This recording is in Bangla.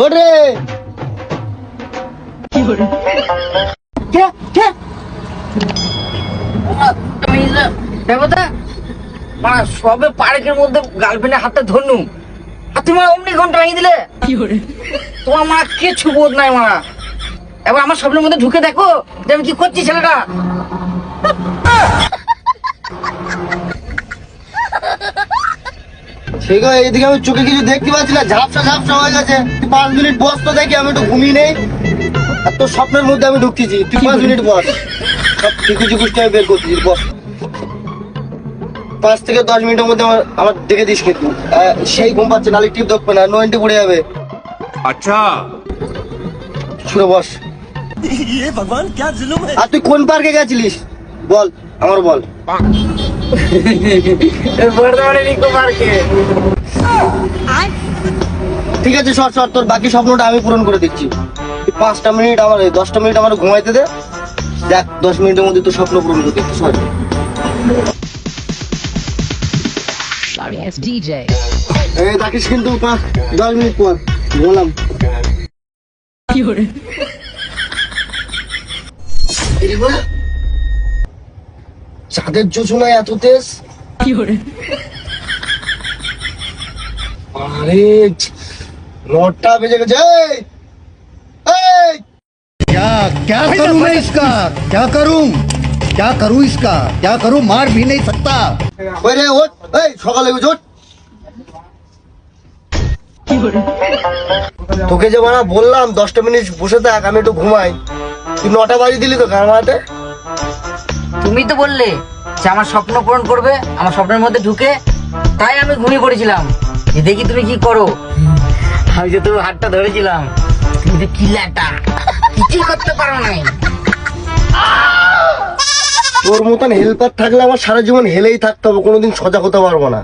ওরে। কে? কে? দেবতা মা সবে পার্কের মধ্যে গার্লফ্রেন্ডের হাতে ধরনু আর তুমি আমার অমনি ঘণ্টা ভেঙে দিলে? তোমার মা কিছু বোধ নাই মা। এবার আমার স্বপ্নের মধ্যে ঢুকে দেখো যে আমি কি করছি ছেলেটা। ঠিক আছে এইদিকে আমি চোখে কিছু দেখতে পাচ্ছি না ঝাপসা ঝাপসা হয়ে গেছে। তুই পাঁচ মিনিট বস তো দেখি আমি একটু ঘুমিয়ে নেই। আর তোর স্বপ্নের মধ্যে আমি ঢুকতেছি তুই পাঁচ মিনিট বস। সব টিকু চিকুচটা আমি বের করতেছি বস। পাঁচ থেকে দশ মিনিটের মধ্যে আমার আমার দেখে দিস কিন্তু। সেই ঘুম পাচ্ছে নালে টিপ দেখবে না নোয়েন্টি পড়ে যাবে। আচ্ছা। শুরু বস। আর তুই কোন পার্কে গেছিলিস? বল। আমার বল। ঠিক আছে সর সর তোর বাকি স্বপ্নটা আমি পূরণ করে দিচ্ছি। পাঁচটা মিনিট আমার দশটা মিনিট আমার ঘুমাইতে দে। দেখ দশ মিনিটের মধ্যে তোর স্বপ্ন পূরণ করে দিচ্ছি সর. এই দেখিস কিন্তু দশ মিনিট পর। বললাম চাঁদের যোজনায় এত তেজ আরে নটা বেজে গেছে এই! এই! क्या क्या करूं मैं इसका क्या करूं क्या करूं इसका क्या करूं मार भी नहीं सकता ওই রে ওঠ এই সকালে উঠ ওঠ। তোকে যে মারা বললাম দশটা মিনিট বসে থাক আমি একটু ঘুমাই তুই নটা বাজি দিলি তো গামাতে তুমি তো বললে যে আমার স্বপ্ন পূরণ করবে আমার স্বপ্নের মধ্যে ঢুকে তাই আমি ঘুমিয়ে পড়েছিলাম। যে দেখি তুমি কি করো। আমি যে তুমি হাতটা ধরেছিলাম তুমি তো কিলাটা কিছুই করতে পারো নাই। তোর মতন হেল্পার থাকলে আমার সারা জীবন হেলেই থাকতে হবে কোনোদিন সোজা হতে পারব না।